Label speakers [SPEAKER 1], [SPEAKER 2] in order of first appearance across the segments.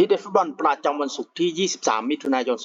[SPEAKER 1] ที่เดฟุตบอลประจำวันศุกร์ที่ 23 มิถุนายน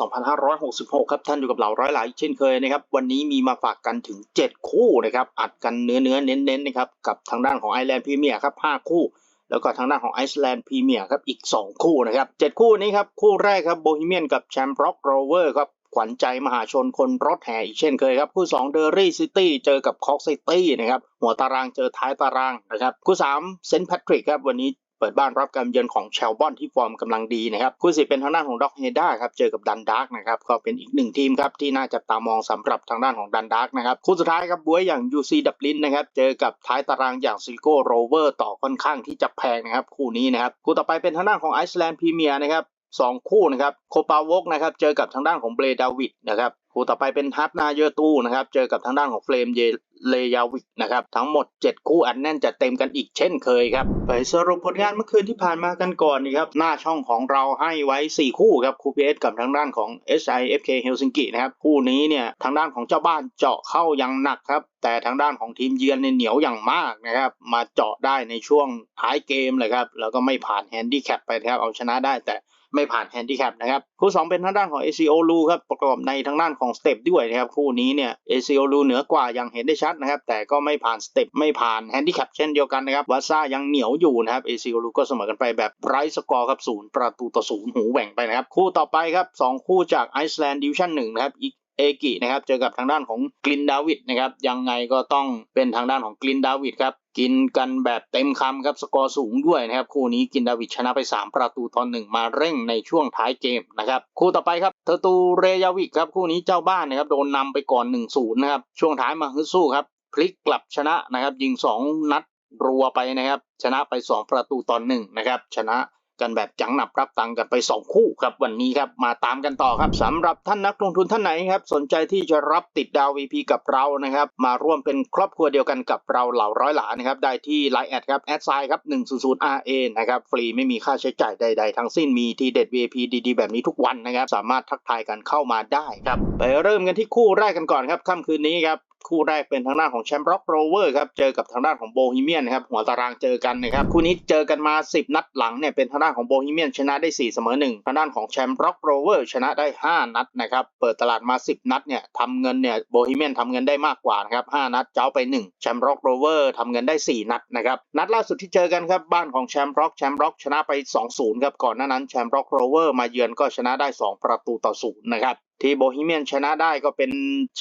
[SPEAKER 1] 2566 ครับ ท่านอยู่กับเราร้อยหลายเช่นเคยนะครับ วันนี้มีมาฝากกันถึง 7 คู่นะครับ อัดกันเนื้อเนื้อเน้นเน้นๆนะครับ กับทางด้านของไอร์แลนด์พรีเมียร์ครับ 5 คู่ แล้วก็ทางด้านของไอซ์แลนด์พรีเมียร์ครับ อีก 2 คู่นะครับ 7 คู่นี้ครับ คู่แรกครับโบฮีเมียนกับแชมป์ร็อกโรเวอร์ครับ ขวัญใจมหาชนคนรถแห่อีกเช่นเคยครับ คู่2เดอรี่ซิตี้เจอกับคอกซิตี้นะครับ หัวตารางเจอท้ายตารางนะครับ คู่3เซนต์แพทริกครับ วันนี้เปิดบ้านรับการเยือนของเชลบอนที่ฟอร์มกำลังดีนะครับคู่สิเป็นทางด้านของด็อกเฮด้าครับเจอกับดันดาร์กนะครับก็เป็นอีกหนึ่งทีมครับที่น่าจับตามองสำหรับทางด้านของดันดาร์กนะครับคู่สุดท้ายครับบวยอย่าง UC ดับลินนะครับเจอกับท้ายตารางอย่างซิโก้โรเวอร์ต่อค่อนข้างที่จะแพงนะครับคู่นี้นะครับคู่ต่อไปเป็นทางด้านของไอซ์แลนด์พรีเมียร์นะครับสองคู่นะครับโคปาวกนะครับเจอกับทางด้านของเบรดาวิดนะครับคู่ต่อไปเป็นฮับนาเยอร์ตูนะครับเจอกับทางด้านของเฟรมเย เลยาวิกนะครับทั้งหมด 7 คู่อันแน่นจะเต็มกันอีกเช่นเคยครับไปสรุปผลงานเมื่อคืนที่ผ่านมากันก่อนนะครับหน้าช่องของเราให้ไว้ 4 คู่ครับคู่ PS กับทางด้านของ SIFK Helsinki นะครับคู่นี้เนี่ยทางด้านของเจ้าบ้านเจาะเข้าอย่างหนักครับแต่ทางด้านของทีมเยือนเนี่ยเหนียวอย่างมากนะครับมาเจาะได้ในช่วงท้ายเกมเลยครับแล้วก็ไม่ผ่านแฮนดี้แคปไปครับเอาชนะได้แต่ ไม่ผ่านแฮนดิแคปนะครับคู่ 2 เป็นทางด้านของ ACO Lu ครับประกอบในทางด้านของสเต็ปด้วยนะครับคู่นี้เนี่ย ACO Lu เหนือกว่าอย่างเห็นได้ชัดนะครับแต่ก็ไม่ผ่านสเต็ปไม่ผ่านแฮนดิแคปเช่นเดียวกันนะครับวาซ่ายังเหนียวอยู่นะครับ ACO Lu ก็เสมอกันไปแบบไร้สกอร์ครับศูนย์ประตูต่อศูนย์หูแหว่งไปนะครับคู่ต่อไปครับ2คู่จากไอซ์แลนด์ดิวิชั่นหนึ่งนะครับอีก เอกินะครับเจอกับทางด้านของกลินดาวิดนะครับยังไงก็ต้องเป็นทางด้านของกลินดาวิดครับกินกันแบบเต็มคำครับสกอร์สูงด้วยนะครับคู่นี้กินดาวิดชนะไป 3 ประตูต่อหนึ่งมาเร่งในช่วงท้ายเกมนะครับคู่ต่อไปครับเทอร์ตูเรยาวิกครับคู่นี้เจ้าบ้านนะครับโดนนำไปก่อน1-0นะครับช่วงท้ายมาฮึดสู้ครับพลิกกลับชนะนะครับยิง 2 นัดรัวไปนะครับชนะไป 2 ประตูต่อหนึ่งนะครับชนะ กันแบบจังหนับรับตังค์กันไป 2 คู่ครับวันนี้ครับมาตามกันต่อครับสำหรับท่านนักลงทุนท่านไหนครับสนใจที่จะรับติดดาว VP กับเรานะครับมาร่วมเป็นครอบครัวเดียวกันกับเราเหล่าร้อยหลานะครับได้ที่ Line แอดครับแอดไซครับ100 RA นะครับฟรีไม่มีค่าใช้จ่ายใด ๆ ทั้งสิ้นมีทีเด็ด VIP ดีๆ แบบนี้ทุกวันนะครับสามารถทักทายกันเข้ามาได้ครับไปเริ่มกันที่คู่แรกกันก่อนครับค่ำคืนนี้ครับ คู่แรกเป็นทางด้านของแชมป์ร็อกโรเวอร์ครับเจอกับทางด้านของโบฮีเมียนนะครับหัวตารางเจอกันนะครับคู่นี้เจอกันมา 10 นัดหลังเนี่ยเป็นทางด้านของโบฮีเมียนชนะได้ 4 เสมอ1ทางด้านของแชมป์ร็อกโรเวอร์ชนะได้ 5 นัดนะครับเปิดตลาดมา 10 นัดเนี่ยทำเงินเนี่ยโบฮีเมียนทำเงินได้มากกว่านะครับ5นัดเจ้าไป 1 แชมป์ร็อกโรเวอร์ทำเงินได้ 4 นัดนะครับนัดล่าสุดที่เจอกันครับบ้านของแชมป์ร็อกแชมป์ร็อกชนะไป 2-0ครับก่อนหน้านั้นแชมป์ร็อกโรเวอร์มาเยือนก็ชนะได้ 2 ประตูต่อ0นะครับ ที่โบฮีเมียนชนะได้ก็เป็น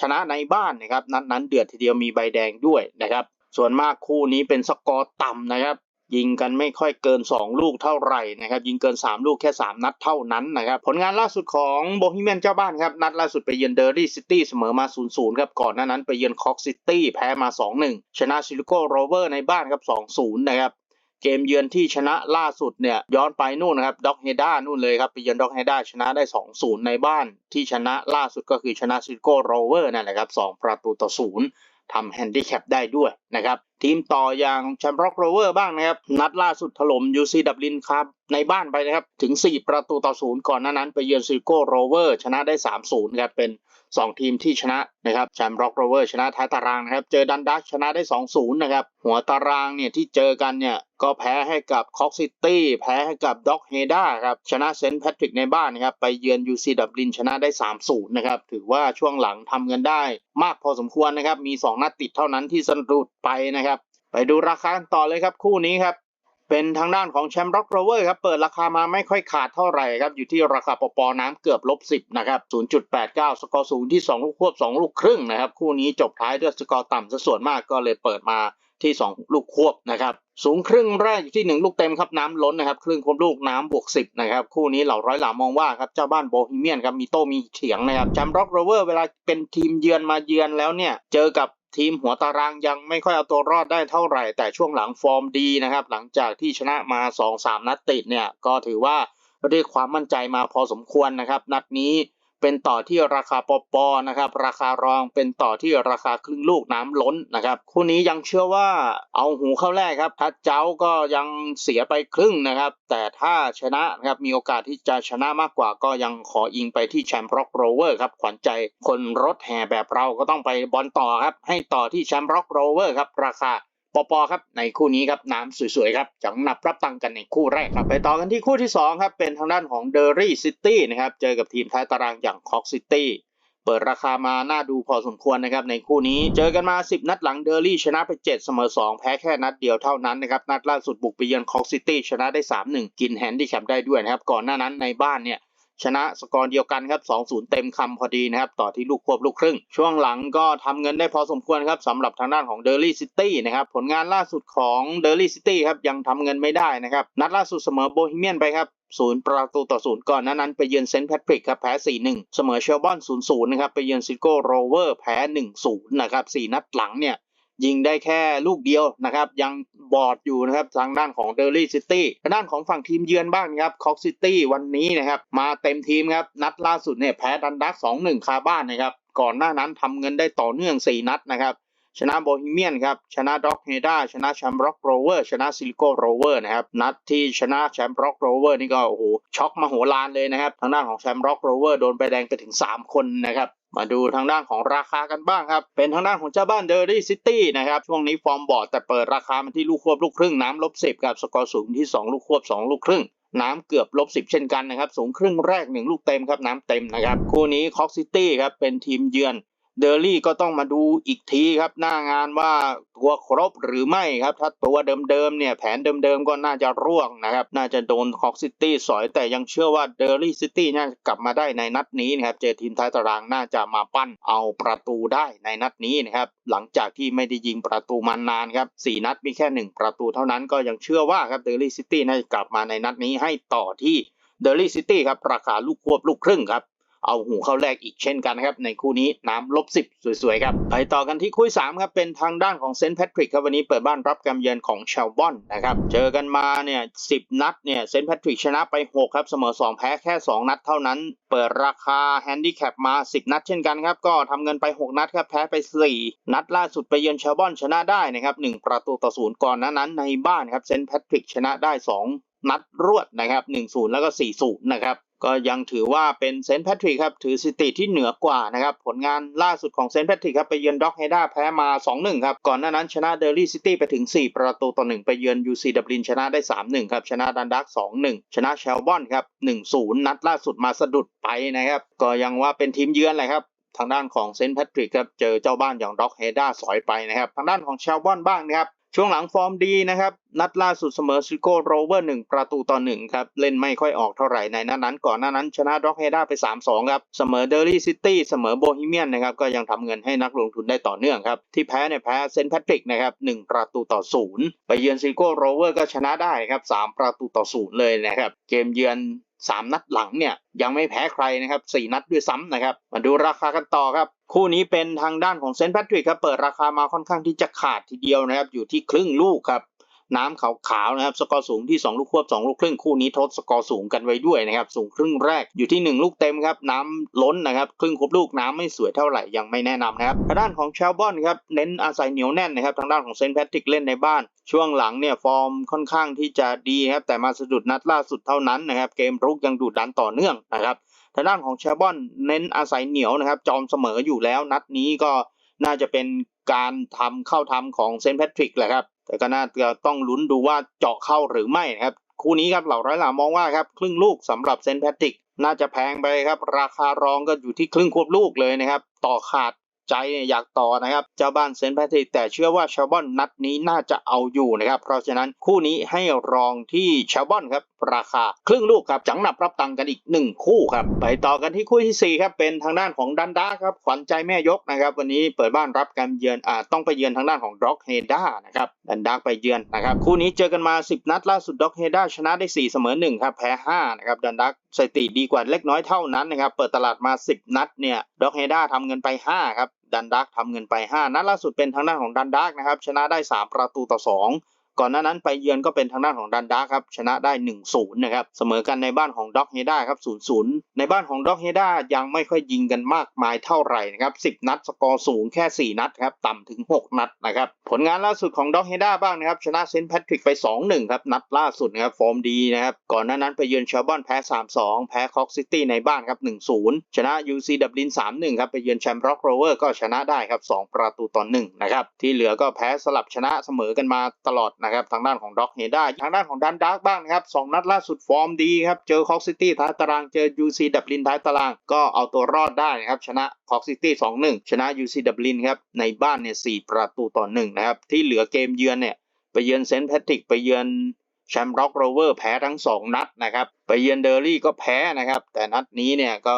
[SPEAKER 1] ชนะในบ้านนะครับ นัดนั้นเดือดทีเดียวมีใบแดงด้วยนะครับ ส่วนมากคู่นี้เป็นสกอร์ต่ำนะครับ ยิงกันไม่ค่อยเกิน 2 ลูกเท่าไหร่นะครับ ยิงเกิน 3 ลูกแค่ 3 นัดเท่านั้นนะครับ ผลงานล่าสุดของโบฮีเมียนเจ้าบ้านครับ นัดล่าสุดไปเยือนเดอร์รี่ซิตี้เสมอมา 0-0 ครับ ก่อนหน้านั้นไปเยือนคอกซิตี้แพ้มา 2-1 ชนะซิลิโกโรเวอร์ในบ้านครับ 2-0 นะครับ เกมเยือนที่ชนะล่าสุดเนี่ยย้อนไปนู่นนะครับด็อกเฮด้านู่นเลยครับไปเยือนด็อกเฮด้าชนะได้ 2-0 ในบ้านที่ชนะล่าสุดก็คือชนะซิโก้โรเวอร์นั่นแหละครับ2ประตูต่อ0ทำแฮนดิแคปได้ด้วยนะครับ ทีมต่ออย่างแชมป์ร็อกโรเวอร์บ้างนะครับ นัดล่าสุดถล่ม UC ดับลินครับ ในบ้านไปนะครับ ถึง 4 ประตูต่อ0ก่อนหน้านั้น ไปเยือนซิโก้โรเวอร์ ชนะได้ 3-0ครับเป็น 2 ทีมที่ชนะนะครับแชมป์ร็อกโรเวอร์ชนะท้ายตารางนะครับ เจอดันดักชนะได้ 2-0 นะครับ หัวตารางเนี่ยที่เจอกันเนี่ยก็แพ้ให้กับคอกซิตี้แพ้ให้กับด็อกเฮด้าครับชนะเซนต์แพทริกในบ้านนะครับไปเยือน UC ดับลินชนะได้ 3-0 นะครับ ถือว่าช่วงหลังทำเงินได้มากพอสมควรนะครับ มี 2 นัดติดเท่านั้นที่สะดุดไปนะครับ ไปดูราคาต่อเลยครับคู่นี้ครับ เป็นทางด้านของแชมป์ร็อกโรเวอร์ครับ เปิดราคามาไม่ค่อยขาดเท่าไหร่ครับ อยู่ที่ราคาปปน้ำเกือบลบ10นะครับ 0.89 สกอร์สูงที่ 2 ลูกควบ 2 ลูกครึ่งนะครับ คู่นี้จบท้ายด้วยสกอร์ต่ำซะส่วนมากก็เลยเปิดมาที่ 2 ลูกควบนะครับสูงครึ่งแรกอยู่ที่ 1 ลูกเต็มครับน้ำล้นนะครับครึ่งควบลูกน้ำบวก 10นะครับคู่นี้เหล่าร้อยหลามองว่าครับเจ้าบ้านโบฮีเมียนครับมีโต้มีเถียงนะครับแชมป์ร็อกโรเวอร์เวลาเป็นทีมเยือนมาเยือนแล้วเนี่ยเจอกับ ทีมหัวตารางยังไม่ค่อยเอาตัวรอดได้เท่าไหร่ แต่ช่วงหลังฟอร์มดีนะครับ หลังจากที่ชนะมา 2-3 นัดติดเนี่ย ก็ถือว่าเรียกความมั่นใจมาพอสมควรนะครับ นัดนี้ เป็นต่อที่ราคาปอปอนะครับราคารองเป็นต่อที่ราคาครึ่งลูกน้ำล้นนะครับคู่นี้ยังเชื่อว่าเอาหูเข้าแรกครับถ้าเจ้าก็ยังเสียไปครึ่งนะครับ แต่ถ้าชนะนะครับมีโอกาสที่จะชนะมากกว่าก็ยังขออิงไปที่แชมป์ร็อกโรเวอร์ครับขวัญใจคนรถแห่แบบเราก็ต้องไปบอลต่อครับให้ต่อที่แชมป์ร็อกโรเวอร์ครับราคา ปอปอครับในคู่นี้ครับน้ำสวยๆครับจังหนับรับตังกันในคู่แรกครับไปต่อกันที่คู่ที่สองครับเป็นทางด้านของเดอรี่ซิตี้นะครับเจอกับทีมท้ายตารางอย่างคอกซิตี้เปิดราคามาน่าดูพอสมควรนะครับในคู่นี้เจอกันมา 10 นัดหลังเดอรี่ชนะไป 7 เสมอ 2 แพ้แค่นัดเดียวเท่านั้นนะครับนัดล่าสุดบุกไปเยือนคอกซิตี้ชนะได้ 3-1 กินแฮนดี้แคปได้ด้วยนะครับก่อนหน้านั้นในบ้านเนี่ย ชนะสกอร์เดียวกันครับ 2-0 เต็มคำพอดีนะครับ ต่อที่ลูกควบลูกครึ่ง ช่วงหลังก็ทำเงินได้พอสมควรครับสำหรับทางด้านของเดลี่ซิตี้นะครับ ผลงานล่าสุดของเดลี่ซิตี้ครับ ยังทำเงินไม่ได้นะครับ นัดล่าสุดเสมอโบฮีเมียนไปครับศูนย์ประตูต่อศูนย์ก่อนหนานั้นไปเยือนเซนต์แพทริกครับแพ้ 4-1 เสมอเชลบอน 0-0 นะครับ ไปเยือนซิโก้โรเวอร์แพ้ 1-0 นะครับ 4 นัดหลังเนี่ย ยิงได้แค่ลูกเดียวนะครับ ยังบอดอยู่นะครับทางด้านของเดอร์ลี่ซิตี้ทางด้านของฝั่งทีมเยือนบ้างนะครับคอกซิตี้วันนี้นะครับ มาเต็มทีมครับ นัดล่าสุดเนี่ยแพ้ดันดัก2-1คาบ้านนะครับ ก่อนหน้านั้นทำเงินได้ต่อเนื่อง 4 นัดนะครับชนะโบฮีเมียนครับ ชนะด็อกเฮดาชนะแชมป์ร็อกโรเวอร์ชนะซิลิโกโรเวอร์นะครับ นัดที่ชนะแชมป์ร็อกโรเวอร์นี่ก็โอ้โหช็อกมโหฬารเลยนะครับ ทางด้านของแชมป์ร็อกโรเวอร์โดนใบแดงไปถึง 3 คนนะครับ มาดูทางด้านของราคากันบ้างครับ เป็นทางด้านของเจ้าบ้านเดอร์รี่ซิตี้นะครับ ช่วงนี้ฟอร์มบอร์ดแต่เปิดราคามาที่ลูกควบลูกครึ่งน้ำลบสิบกับสกอร์สูงที่ 2 ลูกควบ 2 ลูกครึ่ง น้ำเกือบลบสิบเช่นกันนะครับ สูงครึ่งแรก 1 ลูกเต็มครับ น้ำเต็มนะครับ คู่นี้คอกซิตี้ครับเป็นทีมเยือน เดอร์ลี่ก็ต้องมาดูอีกทีครับหน้างานว่าตัวครบหรือไม่ครับ ถ้าตัวเดิมๆเนี่ยแผนเดิมๆก็น่าจะร่วงนะครับ น่าจะโดนคอกซิตี้สอยแต่ยังเชื่อว่าเดอร์ลี่ซิตี้น่าจะกลับมาได้ในนัดนี้นะครับ เจอทีมท้ายตารางน่าจะมาปั้นเอาประตูได้ในนัดนี้นะครับ หลังจากที่ไม่ได้ยิงประตูมานานครับสี่นัดมีแค่หนึ่งประตูเท่านั้นก็ยังเชื่อว่าครับเดอร์ลี่ซิตี้น่าจะกลับมาในนัดนี้ให้ต่อที่เดอร์ลี่ซิตี้ครับราคาลูกควบลูกครึ่งครับ เอาหูเข้าแรกอีกเช่นกันนะครับ ในคู่นี้น้ำลบสิบสวยๆครับไปต่อกันที่คู่สามครับเป็นทางด้านของเซนต์แพทริกครับวันนี้เปิดบ้านรับการเยือนของเชลบอนนะครับเจอกันมาเนี่ยสิบนัดเนี่ยเซนต์แพทริกชนะไป6ครับเสมอ2แพ้แค่2นัดเท่านั้น เปิดราคาแฮนดิแคปมา10นัดเช่นกันครับก็ทำเงินไป6นัดครับแพ้ไป4นัดล่าสุดไปเยือนเชลบอนชนะได้นะครับ1ประตูต่อศูนย์ก่อนนั้นนั้นในบ้านครับเซนต์แพทริกชนะได้2นัดรวดนะครับ1-0 แล้วก็4-0 นะครับ ก็ยังถือว่าเป็นเซนต์แพทริกครับถือสถิติที่เหนือกว่านะครับผลงานล่าสุดของเซนต์แพทริกครับไปเยือนด็อกเฮด้าแพ้มา 2-1 ครับ ก่อนหน้านั้นชนะเดลี่ซิตี้ไปถึง 4 ประตูต่อ 1 ไปเยือนยูซีดับลินชนะได้ 3-1 ครับชนะดันดัก 2-1 ชนะเชลบอนครับ 1-0 นัดล่าสุดมาสะดุดไปนะครับ ก็ยังว่าเป็นทีมเยือนแหละครับทางด้านของเซนต์แพทริกครับเจอเจ้าบ้านอย่างด็อกเฮด้าสอยไปนะครับทางด้านของเชลบอนบ้างนะครับ ช่วงหลังฟอร์มดีนะครับ นัดล่าสุดเสมอซิโก้โรเวอร์1ประตูต่อ1ครับ เล่นไม่ค่อยออกเท่าไหร่ในนัดนั้นก่อนหน้านั้นชนะด็อกเฮด้าไป 3-2 ครับ เสมอเดอร์ลี่ซิตี้เสมอโบฮีเมียนนะครับ ก็ยังทำเงินให้นักลงทุนได้ต่อเนื่องครับ ที่แพ้เนี่ยแพ้เซนต์แพทริกนะครับ1ประตูต่อ0ไปเยือนซิโก้โรเวอร์ก็ชนะได้ครับ3ประตูต่อ0เลยนะครับ เกมเยือน สามนัดหลังเนี่ยยังไม่แพ้ใครนะครับสี่นัดด้วยซ้ำนะครับ มาดูราคากันต่อครับ คู่นี้เป็นทางด้านของเซนต์แพทริกครับเปิดราคามาค่อนข้างที่จะขาดทีเดียวนะครับอยู่ที่ครึ่งลูกครับ น้ำขาวๆนะครับ สกอร์สูงที่ 2 ลูกควบ 2 ลูกครึ่งคู่นี้ทดสกอร์สูงกันไว้ด้วยนะครับ สูงครึ่งแรกอยู่ที่ 1 ลูกเต็มครับ น้ำล้นนะครับ ครึ่งครบลูกน้ำไม่สวยเท่าไหร่ยังไม่แนะนำนะครับทางด้านของเชลบอนครับเน้นอาศัยเหนียวแน่นนะครับทางด้านของเซนต์แพทริกเล่นในบ้าน ช่วงหลังเนี่ยฟอร์มค่อนข้างที่จะดีครับแต่มาสะดุดนัดล่าสุดเท่านั้นนะครับเกมรุกยังดุดันต่อเนื่องนะครับทางด้านของเชลบอนเน้นอาศัยเหนียวนะครับจอมเสมออยู่แล้วนัดนี้ก็น่าจะเป็นการทำเข้าทำของเซนต์แพทริกแหละครับ แต่ก็น่าจะต้องลุ้นดูว่าเจาะเข้าหรือไม่นะครับ คู่นี้ครับเหล่าร้อยหลามองว่าครับ ครึ่งลูกสำหรับเซนแพทริก น่าจะแพงไปครับ ราคารองก็อยู่ที่ครึ่งควบลูกเลยนะครับ ต่อขาดใจอยากต่อนะครับ เจ้าบ้านเซนแพทริก แต่เชื่อว่าชาวบอนนัดนี้น่าจะเอาอยู่นะครับ เพราะฉะนั้นคู่นี้ให้รองที่ชาวบอนครับ ราคาครึ่งลูกครับจังหนับรับตังกันอีกหนึ่งคู่ครับไปต่อกันที่คู่ที่สี่ครับเป็นทางด้านของดันดาครับขวัญใจแม่ยกนะครับวันนี้เปิดบ้านรับการเยือนอ่าต้องไปเยือนทางด้านของด็อกเฮด้านะครับดันดาไปเยือนนะครับคู่นี้เจอกันมา 10 นัดล่าสุดด็อกเฮด้าชนะได้ 4 เสมอ1ครับแพ้5นะครับดันดักสถิติดีกว่าเล็กน้อยเท่านั้นนะครับเปิดตลาดมา 10 นัดเนี่ยด็อกเฮด้าทำเงินไป 5 ครับดันดักทำเงินไป 5 นัดล่าสุดเป็นทางด้านของดันดักนะครับชนะได้ 3 ประตูต่อ 2 ก่อนหน้านั้นไปเยือนก็เป็นทางด้านของดันดาครับชนะได้1-0นย์นะครับเสมอกันในบ้านของด็อกเฮด้าครับ0-0ในบ้านของด็อกเฮด้ายังไม่ค่อยยิงกันมากมายเท่าไหร่นะครับ10นัดสกอร์สูงแค่ 4 นัดครับต่ำถึง 6 นัดนะครับผลงานล่าสุดของด็อกเฮด้าบ้างนะครับชนะเซนต์แพทริกไป 2-1ครับนัดล่าสุดนะครับฟอร์มดีนะครับก่อนหน้านั้นไปเยือนเชลบอนแพ้ 3-2 แพ้คอกซิตี้ในบ้านครับ1-0 ชนะ UC ดับลิน 3-1 ครับไปเยือนแชมป์ร็อกโรเวอร์ก็ชนะได้ครับ2ประตูต่อ1นะครับที่เหลือก็แพ้สลับชนะเสมอกันมาตลอดนะครับทางด้านของด็อกเฮด้าทางด้านของดันดาร์กบ้างนะครับสองนัดล่าสุดฟอร์มดีครับ เจอคอกซิตี้ท้ายตาราง เจอ UC ดับลินท้ายตาราง ก็เอาตัวรอดได้นะครับ ชนะคอกซิตี้2-1ชนะ UC ดับลินครับ ในบ้านเนี่ย4ประตูต่อ1นะครับ ที่เหลือเกมเยือนเนี่ย ไปเยือนเซนต์แพทริกไปเยือนแชมป์ร็อกโรเวอร์แพ้ทั้ง 2 นัดนะครับ ไปเยือนเดอร์รี่ก็แพ้นะครับ แต่นัดนี้เนี่ยก็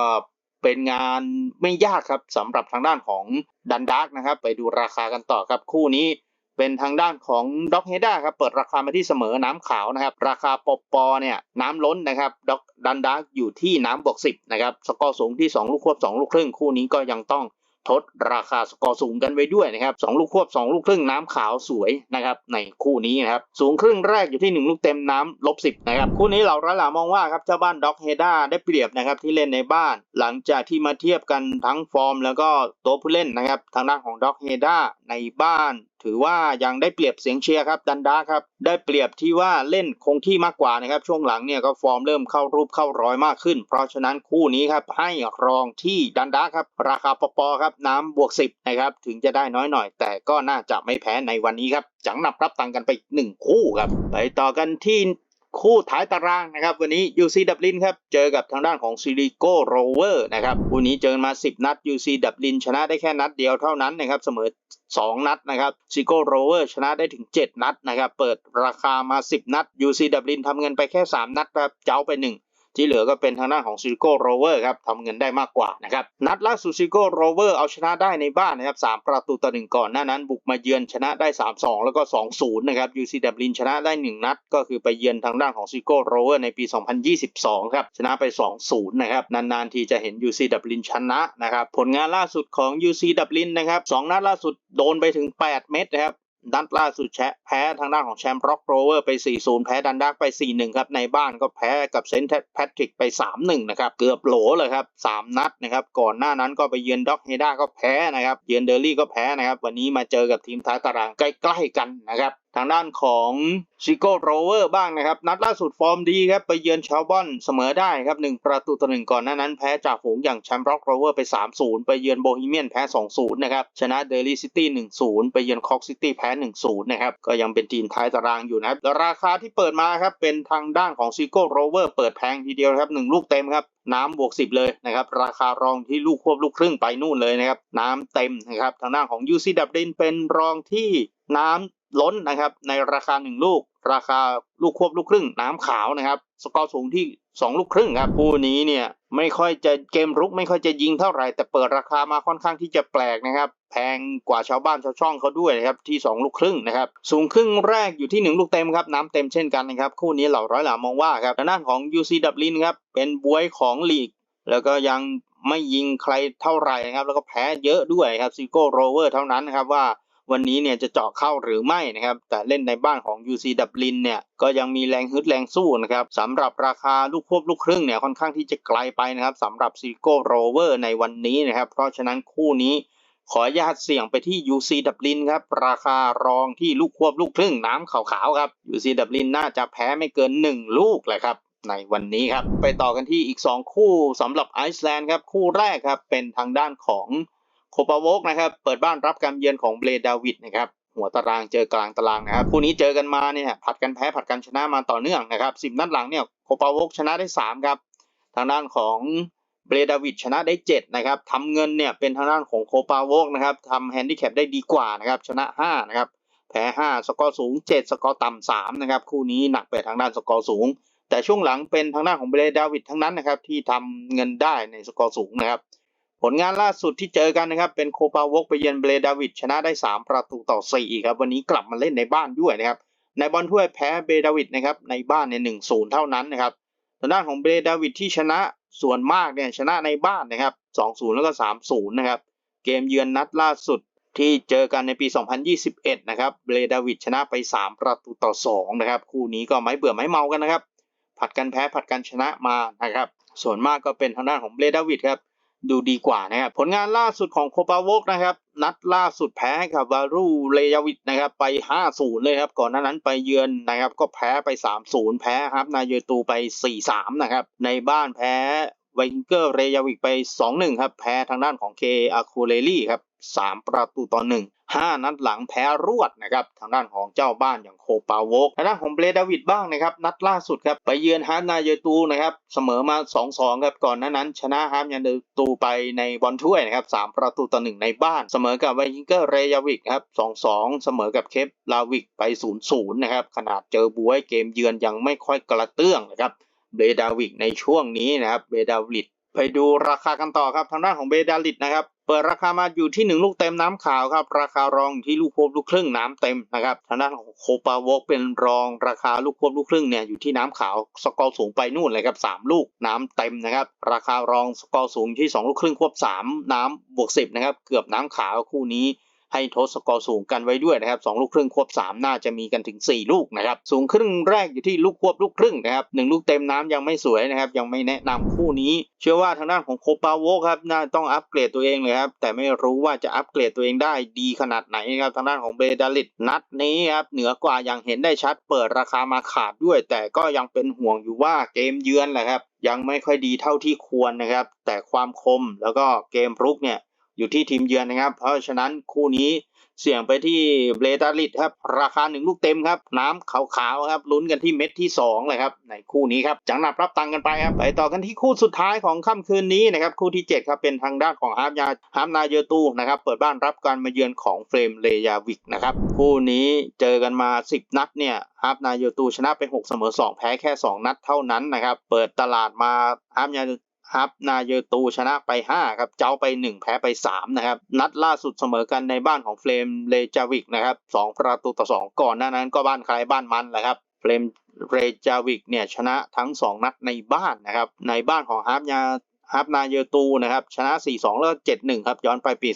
[SPEAKER 1] เป็นงานไม่ยากครับสำหรับทางด้านของดันดาร์กนะครับ ไปดูราคากันต่อครับคู่นี้ เป็นทางด้านของด็อกเฮด้าครับเปิดราคามาที่เสมอน้ำขาวนะครับ ราคาปอปอเนี่ยน้ำล้นนะครับด็อกดันดาร์กอยู่ที่น้ำบวกสิบนะครับสกอร์สูงที่ 2 ลูกควบ 2 ลูกครึ่งคู่นี้ก็ยังต้องทดราคาสกอร์สูงกันไว้ด้วยนะครับ2ลูกควบ 2 ลูกครึ่งน้ำขาวสวยนะครับในคู่นี้นะครับสูงครึ่งแรกอยู่ที่ 1 ลูกเต็มน้ำลบสิบนะครับคู่นี้เราร้อยหลามองว่าครับเจ้าบ้านด็อกเฮด้าได้เปรียบนะครับที่เล่นในบ้าน หลังจากที่มาเทียบกันทั้งฟอร์ม แล้วก็ตัวผู้เล่นนะครับทางด้านของด็อกเฮด้าในบ้าน ถือว่ายังได้เปรียบเสียงเชียร์ครับดันดาครับได้เปรียบที่ว่าเล่นคงที่มากกว่านะครับช่วงหลังเนี่ยก็ฟอร์มเริ่มเข้ารูปเข้ารอยมากขึ้น เพราะฉะนั้นคู่นี้ครับให้รองที่ดันดาครับราคาปอปอครับน้ำบวก 10นะครับถึงจะได้น้อยหน่อย แต่ก็น่าจะไม่แพ้ในวันนี้ครับจังหนับรับตังกันไป 1 คู่ครับไปต่อกันที่ คู่ท้ายตารางนะครับ วันนี้ UC ดับลินครับ เจอกับทางด้านของซิลิโกโรเวอร์นะครับวันนี้เจอมา 10 นัด UC ดับลินชนะได้แค่นัดเดียวเท่านั้นนะครับ เสมอ 2 นัดนะครับซิโกโรเวอร์ชนะได้ถึง 7 นัดนะครับ เปิดราคามา 10 นัด UC ดับลินทำเงินไปแค่ 3 นัดครับ เจ้าไป 1 ที่เหลือก็เป็นทางด้านของซิลิโกโรเวอร์ครับทำเงินได้มากกว่านะครับนัดล่าสุดซิลิโกโรเวอร์เอาชนะได้ในบ้านนะครับ3ประตูต่อหนึ่งก่อนหน้านั้น บุกมาเยือนชนะได้ 3-2 แล้วก็ 2-0 นะครับ UC ดับลินชนะได้ 1 นัด ก็คือไปเยือนทางด้านของซิลโกโรเวอร์ในปี 2022 ครับชนะไป 2-0 นะครับ นานๆ ทีจะเห็น UC ดับลินชนะนะครับ ผลงานล่าสุดของ UC ดับลินนะครับสองนัดล่าสุดโดนไปถึง 8 เม็ดนะครับ นัดล่าสุดแชแพ้ทางด้านของแชมป์ร็อกโรเวอร์ไป 4-0 แพ้ดันดักไป 4-1 ครับ ในบ้านก็แพ้กับเซนต์แพทริกไป 3-1 นะครับ เกือบโหลเลยครับ 3 นัดนะครับ ก่อนหน้านั้นก็ไปเยือนด็อกเฮด้าก็แพ้นะครับ เยือนเดอร์ลี่ก็แพ้นะครับ วันนี้มาเจอกับทีมท้ายตารางใกล้ ๆ กันนะครับ ทางด้านของชิโก้โรเวอร์บ้างนะครับ นัดล่าสุดฟอร์มดีครับ ไปเยือนชาวบอนเสมอได้ครับ 1 ประตูต่อหนึ่งก่อนหน้านั้นแพ้จากฝูงอย่างแชมป์ร็อกโรเวอร์ไป 3-0 ไปเยือนโบฮีเมียนแพ้ 2-0 นะครับ ชนะเดลี่ซิตี้ 1-0 ไปเยือนคอกซิตี้แพ้ 1-0 นะครับ ก็ยังเป็นทีมท้ายตารางอยู่นะครับแล้วราคาที่เปิดมาครับ เป็นทางด้านของซิโก้โรเวอร์เปิดแพงทีเดียวครับ 1 ลูกเต็มครับน้ำบวก 10 เลยนะครับ ราคารองที่ลูกควบลูกครึ่งไปนู่นเลยนะครับ น้ำเต็มนะครับ ทางด้านของ UC ดับลินเป็นรองที่น้ำ ล้นนะครับ ในราคา 1 ลูก ราคาลูกควบลูกครึ่งน้ำขาวนะครับ สกอร์สูงที่ 2 ลูกครึ่งครับคู่นี้เนี่ยไม่ค่อยจะเกมรุกไม่ค่อยจะยิงเท่าไหร่แต่เปิดราคามาค่อนข้างที่จะแปลกนะครับ แพงกว่าชาวบ้านชาวช่องเขาด้วยนะครับที่ 2 ลูกครึ่งนะครับสูงครึ่งแรกอยู่ที่ 1 ลูกเต็มครับน้ำเต็มเช่นกันนะครับคู่นี้เหล่าร้อยหลามองว่าครับด้านของ UC ดับลินครับเป็นบวยของลีก แล้วก็ยังไม่ยิงใครเท่าไหร่นะครับแล้วก็แพ้เยอะด้วยครับซิโก้โรเวอร์เท่านั้นนะครับว่า วันนี้เนี่ยจะเจาะเข้าหรือไม่นะครับ แต่เล่นในบ้านของ UC ดับลินเนี่ยก็ยังมีแรงฮึดแรงสู้นะครับสำหรับราคาลูกควบลูกครึ่งเนี่ยค่อนข้างที่จะไกลไปนะครับสำหรับซิโก้โรเวอร์ในวันนี้นะครับ เพราะฉะนั้นคู่นี้ขออนุญาตเสี่ยงไปที่ UC ดับลินครับ ราคารองที่ลูกควบลูกครึ่งน้ำขาวๆครับ UC ดับลินน่าจะแพ้ไม่เกิน 1 ลูกแหละครับ ในวันนี้ครับ ไปต่อกันที่อีก 2 คู่สำหรับไอซ์แลนด์ครับ คู่แรกครับ เป็นทางด้านของ โคปาโวกนะครับเปิดบ้านรับการเยือนของเบลดาวิดนะครับหัวตารางเจอกลางตารางนะครับคู่นี้เจอกันมาเนี่ยผัดกันแพ้ผัดกันชนะมาต่อเนื่องนะครับสิบนัดหลังเนี่ยโคปาโวกชนะได้สามครับทางด้านของเบรดาวิดชนะได้ 7 นะครับทำเงินเนี่ยเป็นทางด้านของโคปาโวกนะครับทำแฮนดิแคปได้ดีกว่านะครับชนะ5นะครับแพ้ 5 สกอร์สูง 7 สกอร์ต่ำ3นะครับคู่นี้หนักไปทางด้านสกอร์สูง แต่ช่วงหลังเป็นทางด้านของเบรดาวิดทั้งนั้นนะครับที่ทำเงินได้ในสกอร์สูงนะครับ ผลงานล่าสุดที่เจอกันนะครับ เป็นโคปาวกไปเยือนเบรดาวิดชนะได้ 3 ประตูต่อ4ครับวันนี้กลับมาเล่นในบ้านด้วยนะครับในบอลถ้วยแพ้เบรดาวิดนะครับในบ้านเนี่ยหนึ่งศูนย์เท่านั้นนะครับทางด้านของเบรดาวิดที่ชนะส่วนมากเนี่ยชนะในบ้านนะครับ2-0แล้วก็3-0นะครับเกมเยือนนัดล่าสุดที่เจอกันในปี 2021 นะครับเบรดาวิดชนะไป 3 ประตูต่อ2นะครับคู่นี้ก็ไม่เบื่อไม่เมากันนะครับ ผัดกันแพ้ผัดกันชนะมานะครับส่วนมากก็เป็นทางด้านของเบรดาวิดครับ ดูดีกว่านะครับผลงานล่าสุดของโคปาวกนะครับ นัดล่าสุดแพ้กับวารูเลยาวิดนะครับไป 5-0 เลยครับ ก่อนหน้านั้นไปเยือนนะครับ ก็แพ้ไป 3-0 แพ้ครับ นายเยตูไป 4-3 นะครับ ในบ้านแพ้ ไวคิงเกอร์เรยาวิกไป 2-1 ครับ แพ้ทางด้านของเคอาคูเลลี่ครับ 3 ประตูต่อ 1 5 นัดหลังแพ้รวดนะครับทางด้านของเจ้าบ้านอย่างโคปาวกทางด้านของเบรดาวิดบ้างนะครับ นัดล่าสุดครับ ไปเยือนฮาร์ดนายเยตูนะครับ เสมอมา 2-2 ครับก่อนหน้านั้น ชนะฮาร์ดนายเยตูไปในบอลถ้วยนะครับ 3 ประตูต่อ 1 ในบ้าน เสมอกับไวคิงเกอร์เรยาวิกครับ 2-2 เสมอกับเคปลาวิกไป 0-0 นะครับขนาดเจอบวยเกมเยือนยังไม่ค่อยกระเตื้องนะครับ เบดาวิกในช่วงนี้นะครับเบดาวิดไปดูราคากันต่อครับทางด้านของเบดาลิดนะครับเปิดราคามาอยู่ที่ 1 ลูกเต็มน้ำขาวครับ ราคารองอยู่ที่ลูกควบลูกครึ่งน้ำเต็มนะครับทางด้านของโคปาวกเป็นรองราคาลูกควบลูกครึ่งเนี่ยอยู่ที่น้ำขาวสกอร์สูงไปนู่นเลยครับ3ลูกน้ำเต็มนะครับ ราคารองสกอร์สูงที่ 2 ลูกครึ่งควบ 3 น้ำบวก10นะครับเกือบน้ำขาวคู่นี้ ให้ทษสกอร์สูงกันไว้ด้วยนะครับสองลูกครึ่งควบสามน่าจะมีกันถึง 4 ลูกนะครับ สูงครึ่งแรกอยู่ที่ลูกควบลูกครึ่งนะครับหนึ่งลูกเต็มน้ำยังไม่สวยนะครับ ยังไม่แนะนำคู่นี้ เชื่อว่าทางด้านของโคปาโวครับน่าต้องอัปเกรดตัวเองเลยครับ แต่ไม่รู้ว่าจะอัปเกรดตัวเองได้ดีขนาดไหนครับทางด้านของเบดาลิดนัดนี้ครับเหนือกว่าอย่างเห็นได้ชัดเปิดราคามาขาดด้วย แต่ก็ยังเป็นห่วงอยู่ว่าเกมเยือนแหละครับยังไม่ค่อยดีเท่าที่ควรนะครับ แต่ความคมแล้วก็เกมรุกเนี่ย อยู่ที่ทีมเยือนนะครับ เพราะฉะนั้นคู่นี้เสี่ยงไปที่เบรดาลิดครับ ราคาหนึ่งลูกเต็มครับ น้ำขาวๆครับลุ้นกันที่เม็ดที่2เลยครับในคู่นี้ครับจังหนับรับตังกันไปครับไปต่อกันที่คู่สุดท้ายของค่ำคืนนี้นะครับคู่ที่ 7 ครับเป็นทางด้านของฮาร์มยาฮาร์มนาเยอตูนะครับเปิดบ้านรับการมาเยือนของเฟรมเลยาวิกนะครับคู่นี้เจอกันมา 10 นัดเนี่ยฮาร์มนาเยอตูชนะไป6เสมอ2 แพ้แค่ 2 นัดเท่านั้นนะครับเปิดตลาดมาฮาร์มยา ครับนาเยอตูชนะไป 5 ครับ เจ้าไป 1 แพ้ไป 3 นะครับ นัดล่าสุดเสมอกันในบ้านของเฟรมเลจาวิกนะครับ2ประตูต่อ 2 ก่อนหน้านั้นก็บ้านใครบ้านมันแหละครับเฟรมเรจาวิกเนี่ยชนะทั้ง 2 นัดในบ้านนะครับ ในบ้านของฮาร์ปยาฮาร์ปนาเยอตูนะครับชนะ 4-2 แล้วก็7-1 ครับ ย้อนไปปี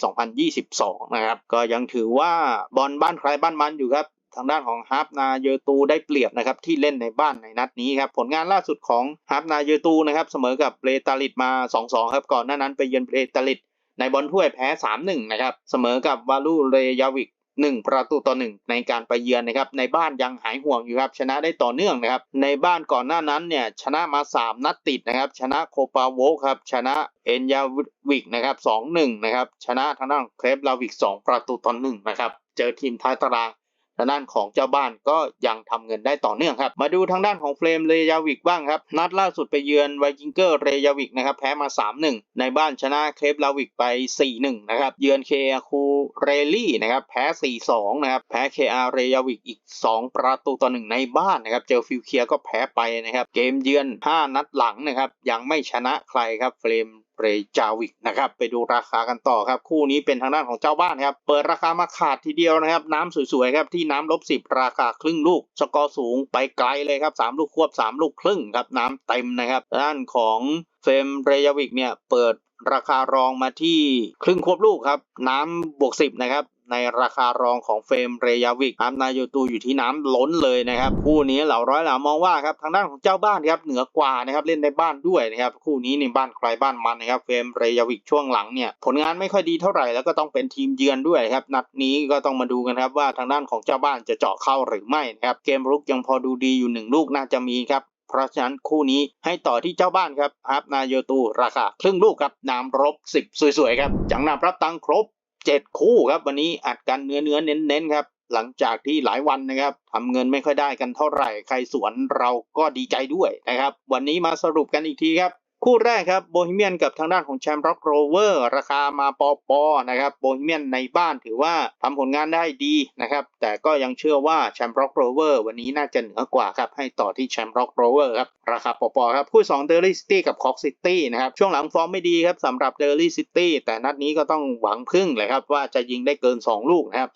[SPEAKER 1] 2022 นะครับ ก็ยังถือว่าบอลบ้านใครบ้านมันอยู่ครับ ทางด้านของฮาร์ปนาเยอตูได้เปรียบนะครับที่เล่นในบ้านในนัดนี้ครับผลงานล่าสุดของฮาร์ปนาเยอตูนะครับเสมอกับเบรตาลิดมา 2-2 ครับก่อนหน้านั้นไปเยือนเบรตาลิดในบอลถ้วยแพ้ 3-1 นะครับเสมอกับวาลูเรยาวิก1 ประตูต่อ 1 ในการไปเยือนนะครับในบ้านยังหายห่วงอยู่ครับชนะได้ต่อเนื่องนะครับในบ้านก่อนหน้านั้นเนี่ยชนะมา 3 นัดติดนะครับชนะโคปาโวครับชนะเอ็นยาวิกนะครับ2-1 นะครับชนะทางด้านเครปลาวิก 2 ประตูต่อ1นะครับเจอทีมท้ายตาราง ทางด้านของเจ้าบ้านก็ยังทำเงินได้ต่อเนื่องครับ มาดูทางด้านของเฟรมเรยาวิกบ้างครับ นัดล่าสุดไปเยือนไวกิงเกอร์เรยาวิกนะครับแพ้มา 3-1 ในบ้านชนะเคปลาวิกไป 4-1 นะครับ เยือนเคอาคูเรลี่นะครับแพ้ 4-2 นะครับ แพ้เคอาเรยาวิกอีก 2 ประตูต่อ 1 ในบ้านนะครับ เจอฟิลเคียก็แพ้ไปนะครับ เกมเยือน 5 นัดหลังนะครับ ยังไม่ชนะใครครับเฟรม เรจาวิกนะครับไปดูราคากันต่อครับคู่นี้เป็นทางด้านของเจ้าบ้านครับเปิดราคามาขาดทีเดียวนะครับน้ำสวยๆครับที่น้ำลบสิบราคาครึ่งลูก สกอร์สูงไปไกลเลยครับสามลูกควบสามลูกครึ่งครับน้ำเต็มนะครับด้านของเฟมเรยาวิกเนี่ยเปิดราคารองมาที่ครึ่งควบลูกครับ น้ำบวกสิบนะครับ ในราคารองของเฟรมเรยาวิกครับนายโยตูอยู่ที่น้ำล้นเลยนะครับคู่นี้เหล่าร้อยเหล่ามองว่าครับทางด้านของเจ้าบ้านครับเหนือกว่านะครับเล่นในบ้านด้วยนะครับคู่นี้ในบ้านใครบ้านมันนะครับเฟรมเรยาวิกช่วงหลังเนี่ยผลงานไม่ค่อยดีเท่าไหร่แล้วก็ต้องเป็นทีมเยือนด้วยครับนัดนี้ก็ต้องมาดูกันครับว่าทางด้านของเจ้าบ้านจะเจาะเข้าหรือไม่นะครับเกมรุกยังพอดูดีอยู่หนึ่งลูกน่าจะมีครับเพราะฉะนั้นคู่นี้ให้ต่อที่เจ้าบ้านครับฮับนายโยตูราคาครึ่งลูกครับนามรบ 10 สวยๆครับจังนำรับตังค์ครบ 7 คู่ครับ วันนี้อัดกันเนื้อเนื้อเน้นๆครับ หลังจากที่หลายวันนะครับทำเงินไม่ค่อยได้กันเท่าไหร่ ใครสวนเราก็ดีใจด้วยนะครับ วันนี้มาสรุปกันอีกทีครับ คู่แรกครับโบฮีเมียนกับทางด้านของแชมป์ร็อกโรเวอร์ราคามาปอปอนะครับโบฮีเมียนในบ้านถือว่าทำผลงานได้ดีนะครับ แต่ก็ยังเชื่อว่าแชมป์ร็อกโรเวอร์วันนี้น่าจะเหนือกว่าครับให้ต่อที่แชมป์ร็อกโรเวอร์ครับราคาปอปอครับคู่2เดลี่ซิตี้กับคอกซิตี้นะครับช่วงหลังฟอร์มไม่ดีครับสำหรับเดลี่ซิตี้แต่นัดนี้ก็ต้องหวังพึ่งเลยครับว่าจะยิงได้เกิน 2 ลูกนะครับ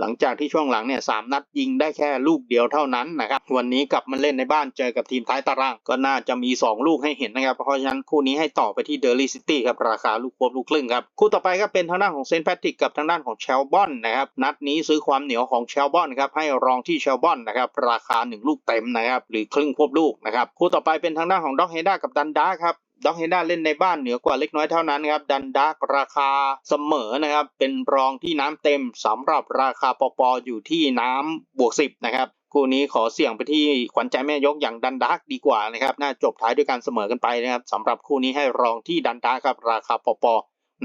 [SPEAKER 1] หลังจากที่ช่วงหลังเนี่ยสามนัดยิงได้แค่ลูกเดียวเท่านั้นนะครับวันนี้กลับมาเล่นในบ้านเจอกับทีมท้ายตาราง ก็น่าจะมี 2 ลูกให้เห็นนะครับ เพราะฉะนั้นคู่นี้ให้ต่อไปที่เดอร์ลี่ซิตี้ครับราคาลูกควบลูกครึ่งครับคู่ต่อไปก็เป็นทางด้านของเซนต์แพทริกกับทางด้านของเชลบอนนะครับนัดนี้ซื้อความเหนียวของเชลบอนครับให้รองที่เชลบอนนะครับราคา 1 ลูกเต็มนะครับหรือครึ่งควบลูกนะครับคู่ต่อไปเป็นทางด้านของด็อกเฮด้ากับดันดาครับ ด็อกเฮด้าเล่นในบ้านเหนือกว่าเล็กน้อยเท่านั้นครับดันดักราคาเสมอนะครับเป็นรองที่น้ำเต็มสำหรับราคาปอปออยู่ที่น้ำบวกสิบนะครับคู่นี้ขอเสี่ยงไปที่ขวัญใจแม่ยกอย่างดันดักดีกว่านะครับน่าจบท้ายด้วยการเสมอกันไปนะครับสำหรับคู่นี้ให้รองที่ดันดักครับราคาปอปอ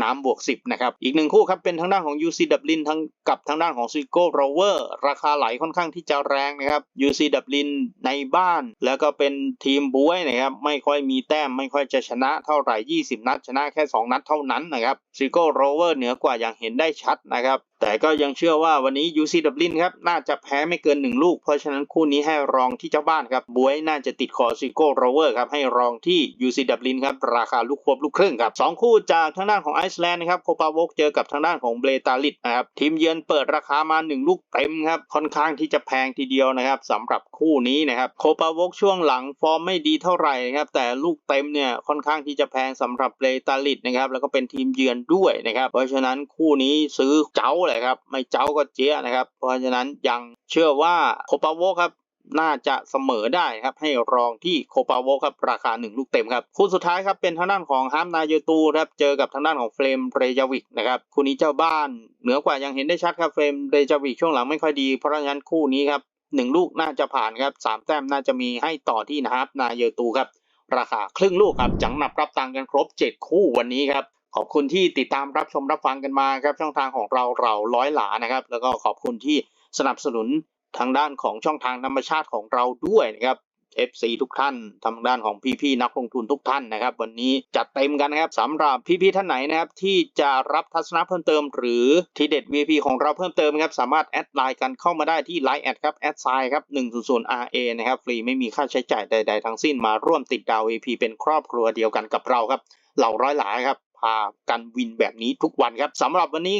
[SPEAKER 1] น้ำบวก 10 นะครับ อีกหนึ่งคู่ครับเป็นทางด้านของ UC Dublin ทั้งกับทางด้านของ z i g o Rover ราคาไหลค่อนข้างที่จะแรงนะครับ UC Dublin ในบ้าน แล้วก็เป็นทีมบวยนะครับไม่ค่อยมีแต้มไม่ค่อยจะชนะเท่าไหร่ 20 นัดชนะแค่ 2 นัดเท่านั้นนะครับ z i g o Rover เหนือกว่าอย่างเห็นได้ชัดนะครับ แต่ก็ยังเชื่อว่าวันนี้ UC Dublin ครับน่าจะแพ้ไม่เกิน 1 ลูก เพราะฉะนั้นคู่นี้ให้รองที่เจ้าบ้านครับบวยน่าจะติดคอซิโก้โรเวอร์ครับให้รองที่ UC Dublin ครับราคาลูกควบลูกครึ่งครับสองคู่จากทางด้านของไอซ์แลนด์นะครับโคปาวกเจอกับทางด้านของเบตาลิตนะครับทีมเยือนเปิดราคามา 1 ลูกเต็มครับค่อนข้างที่จะแพงทีเดียวนะครับสำหรับคู่นี้นะครับโคปาวกช่วงหลังฟอร์มไม่ดีเท่าไหร่นะครับแต่ลูกเต็มเนี่ยค่อนข้างที่จะแพงสำหรับเบตาลิตนะครับแล้วก็เป็นทีมเยือนด้วยนะครับเพราะฉะนั้นคู่นี้ซื้อเจ้าเลยครับ ไม่เจ้าก็เจี๊ยนะครับ เพราะฉะนั้นยังเชื่อว่าโคปาโวครับน่าจะเสมอได้ครับให้รองที่โคปาโวครับราคา 1 ลูกเต็มครับคู่สุดท้ายครับเป็นทางด้านของฮามนายตูครับเจอกับทางด้านของเฟรมเรยาวิกนะครับคู่นี้เจ้าบ้านเหนือกว่ายังเห็นได้ชัดครับเฟรมเรยาวิกช่วงหลังไม่ค่อยดีเพราะฉะนั้นคู่นี้ครับหนึ่งลูกน่าจะผ่านครับสามแต้มน่าจะมีให้ต่อที่นะครับนายตูครับราคาครึ่งลูกครับจังหนับรับตังกันครบ 7 คู่วันนี้ครับ ขอบคุณที่ติดตามรับชมรับฟังกันมาครับช่องทางของเราเราร้อยหลานะครับ แล้วก็ขอบคุณที่สนับสนุนทางด้านของช่องทางธรรมชาติของเราด้วยนะครับ FC ทุกท่านทางด้านของพี่ๆนักลงทุนทุกท่านนะครับ วันนี้จัดเต็มกันนะครับสำหรับพี่ๆท่านไหนนะครับ ที่จะรับทัศนะเพิ่มเติม หรือทีเด็ด VIP ของเราเพิ่มเติมครับสามารถแอดไลน์กันเข้ามาได้ที่ Line แอดครับแอดไซน์ครับ100 RA นะครับฟรีไม่มีค่าใช้จ่ายใด ๆ ทั้งสิ้นมาร่วมติดดาว VIP เป็นครอบครัวเดียวกันกับเราครับเหล่าร้อยหลายครับ พากันวินแบบนี้ทุกวันครับสำหรับวันนี้